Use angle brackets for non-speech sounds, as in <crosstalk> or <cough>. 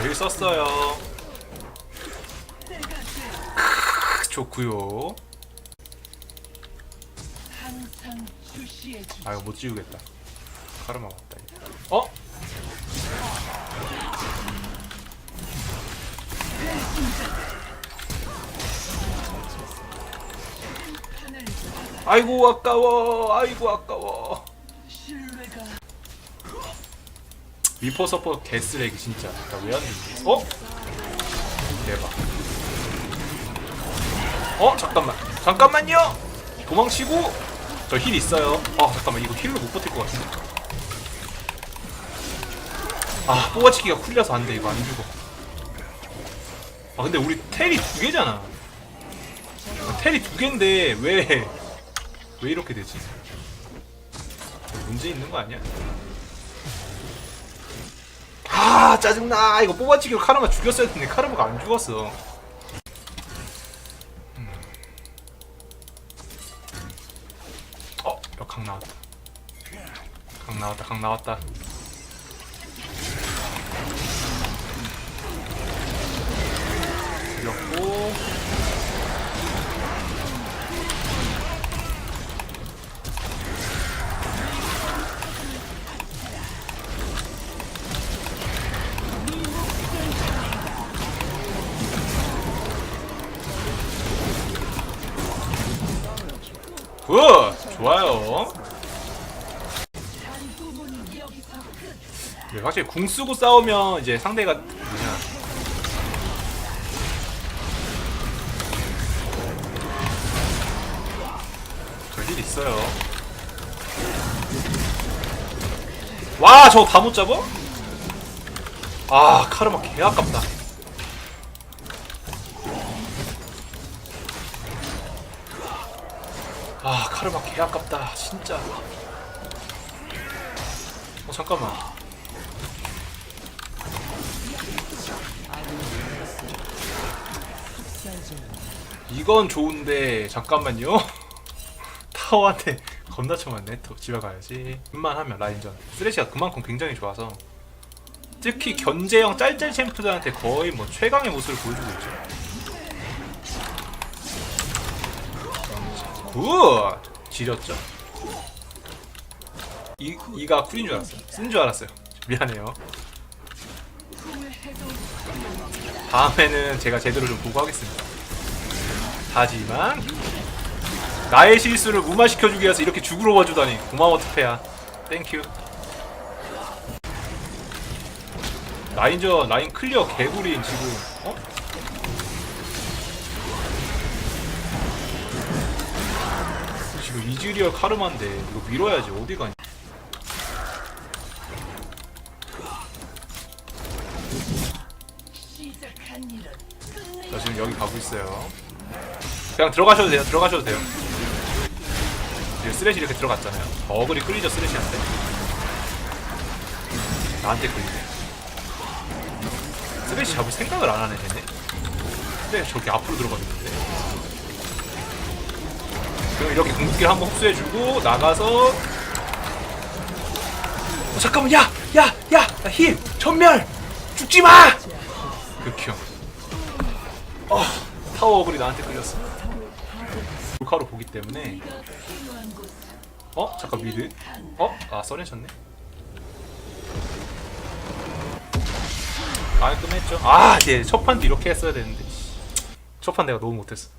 저힐 썼어요 좋구요. 아 이거 못 지우겠다 카르마 왔다. 어? 아이고 아까워 아이고 아까워 미포 서포 개쓰레기 진짜 나왜 안 되지? 어? 대박 어? 잠깐만 잠깐만요 도망치고 저 힐 있어요 아 잠깐만 이거 힐로 못 버틸 것 같은데 아 뽑아치기가 쿨려서 안돼 이거 안 죽어 아 근데 우리 텔이 두 개잖아 텔이 두 개인데 왜 왜 이렇게 되지? 문제 있는 거 아니야? 아 짜증나 이거 뽑아치기로 카르마 죽였어야 했는데 카르마가 안 죽었어 음. 어? 야, 강 나왔다 강 나왔다 강 나왔다 죽였고 굿! 좋아요. 네, 확실히 궁 쓰고 싸우면 이제 상대가 뭐냐. 저힐 있어요. 와, 저거 다 못 잡아? 아, 카르마 개 아깝다. 아 카르마 개 아깝다 진짜. 어 잠깐만. 이건 좋은데 잠깐만요. <laughs> 타워한테 겁나 쳐맞네 또 집에 가야지. 웬만하면 라인전. 쓰레시가 그만큼 굉장히 좋아서. 특히 견제형 짤짤 챔프들한테 거의 뭐 최강의 모습을 보여주고 있죠 굿! 지렸죠? 이, 이가 쿨인 줄 알았어요. 쓴 줄 알았어요. 미안해요. 다음에는 제가 제대로 좀 보고 하겠습니다. 하지만 나의 실수를 무마시켜주기 위해서 이렇게 죽으러 와주다니 고마워 투페야. 땡큐. 라인저 라인 클리어 개구리인 지금 어? 이즈리얼 카르마인데 이거 밀어야지. 어디 가냐 저 지금 여기 가고 있어요. 그냥 들어가셔도 돼요. 들어가셔도 돼요. 지금 쓰레쉬 이렇게 들어갔잖아요. 어글이 끌리죠 쓰레쉬한테? 나한테 끌리네. 쓰레쉬 잡을 생각을 안 하네 쟤네. 근데 저기 앞으로 들어가는데 그럼 이렇게 궁극기를 한번 흡수해주고 나가서 어, 잠깐만 야! 야! 야! 나 힐! 전멸! 죽지마! 극혐 어, 타워 어글이 나한테 끌렸어. 볼카로 보기 때문에. 어? 잠깐 미드. 어? 아 써내셨네. 깔끔했죠. 아, 이제 첫판도 이렇게 했어야 되는데. 씨. 첫판 내가 너무 못했어.